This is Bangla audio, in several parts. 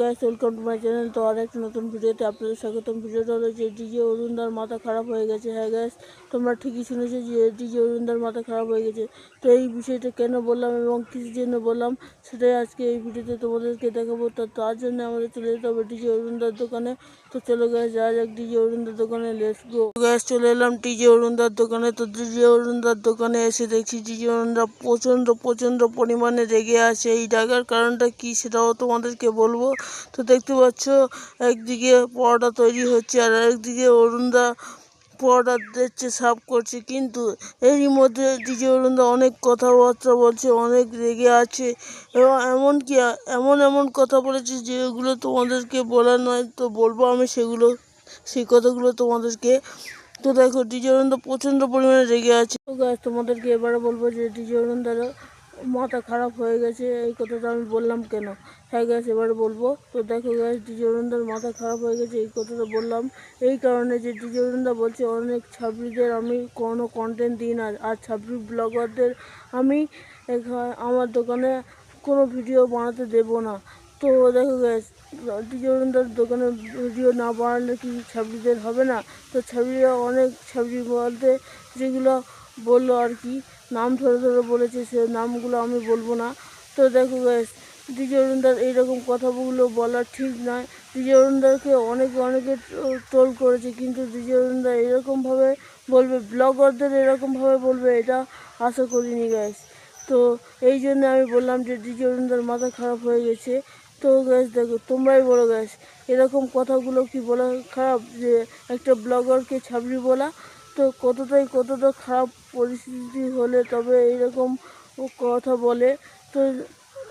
Guys welcome to my channel. তো আর নতুন ভিডিওতে আপনাদের স্বাগতম। ভিডিওটা হলো যে ডিজে অরুণদার মাথা খারাপ হয়ে গেছে। হ্যাঁ গ্যাস তোমরা ঠিকই শুনেছো যে ডিজে অরুণদার মাথা খারাপ হয়ে গেছে। তো এই বিষয়টা কেন বললাম এবং কিসের জন্য বললাম, সেটাই আজকে এই ভিডিওতে তোমাদেরকে দেখাবো। তো তার জন্য আমাদের চলে যেতে হবে ডিজে অরুণদার দোকানে। তো চলো গ্যাস যাওয়া যাক ডিজে অরুণদার দোকানে লেটস গো গ্যাস চলে এলাম ডিজে অরুণদার দোকানে। তো ডিজে অরুণদার দোকানে এসে দেখছি ডিজে অরুণদা প্রচণ্ড প্রচণ্ড পরিমাণে রেগে আছে। এই ডাকার কারণটা কি সেটাও তোমাদেরকে বলব। তো দেখতে পাচ্ছ, একদিকে পরোটা তৈরি হচ্ছে আর একদিকে অরুণদা পরোটা দিচ্ছে সাফ করছে। কিন্তু এরই মধ্যে ডিজে অরুণদা অনেক কথাবার্তা বলছে, অনেক রেগে আছে এবং এমনকি, এমন এমন কথা বলেছে যেগুলো তোমাদেরকে বলার নয়। তো বলব আমি সেগুলো, সেই কথাগুলো তোমাদেরকে। তো দেখো, ডিজে অরুণদা প্রচণ্ড পরিমাণে রেগে আছে। তোমাদেরকে এবারে বলব যে ডিজে অরুণদার মাথা খারাপ হয়ে গেছে, এই কথাটা আমি বললাম কেন? হ্যাঁ গ্যাস এবারে বলব। তো দেখো গ্যাস ডিজে মাথা খারাপ হয়ে গেছে, এই কথাটা বললাম। এই কারণে যে ডিজে অরুণদা বলছে, অনেক ছাত্রীদের আমি কোনো কন্টেন্ট দিই না। আর ছাত্রী ব্লগারদের আমি আমার দোকানে কোনো ভিডিও বানাতে দেবো না। তো দেখো গ্যাস ডিজে দোকানে ভিডিও না বানালে কি ছাত্রীদের হবে না? তো ছাত্রীরা অনেক ছাত্রী বলতে যেগুলো বলল আর কি। নাম ধরে ধরে বলেছে সে নামগুলো আমি বলব না। তো দেখো গ্যাস অরুণদার এইরকম কথাগুলো বলা ঠিক নয়। ডিজে অরুণদাকে অনেকে অনেকে ট্রোল করেছে, কিন্তু অরুণদা এরকমভাবে বলবে ব্লগারদের এরকমভাবে বলবে, এটা আশা করিনি গ্যাস তো এই জন্য আমি বললাম যে ডিজে অরুণদার মাথা খারাপ হয়ে গেছে। তো গ্যাস দেখো, তোমরাই বলো গ্যাস এরকম কথাগুলো কি বলা খারাপ? যে একটা ব্লগারকে ছাবড়ি বলা তো কতটাই কতটা খারাপ পরিস্থিতি হলে তবে এইরকম কথা বলে। তো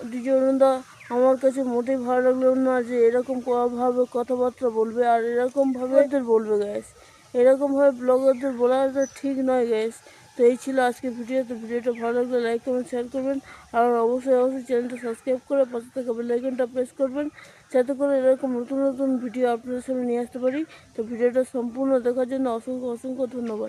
দ্বিজনদা আমার কাছে মোটেই ভালো লাগল না যে এরকম কভাবে ভাবে কথাবার্তা বলবে আর এরকমভাবে ওদের বলবে গ্যাস এরকমভাবে ব্লগারদের বলাটা ঠিক নয় গ্যাস তো এই ছিল আজকের ভিডিও। তো ভিডিওটা ভালো লাগলে লাইক করবেন শেয়ার করবেন। আর অবশ্যই অবশ্যই চ্যানেলটা সাবস্ক্রাইব করে পাশে থাকা বেলাইকনটা প্রেস করবেন, যাতে করে এরকম নতুন নতুন ভিডিও আপনাদের সামনে নিয়ে আসতে পারি। তো ভিডিওটা সম্পূর্ণ দেখার জন্য অসংখ্য অসংখ্য ধন্যবাদ।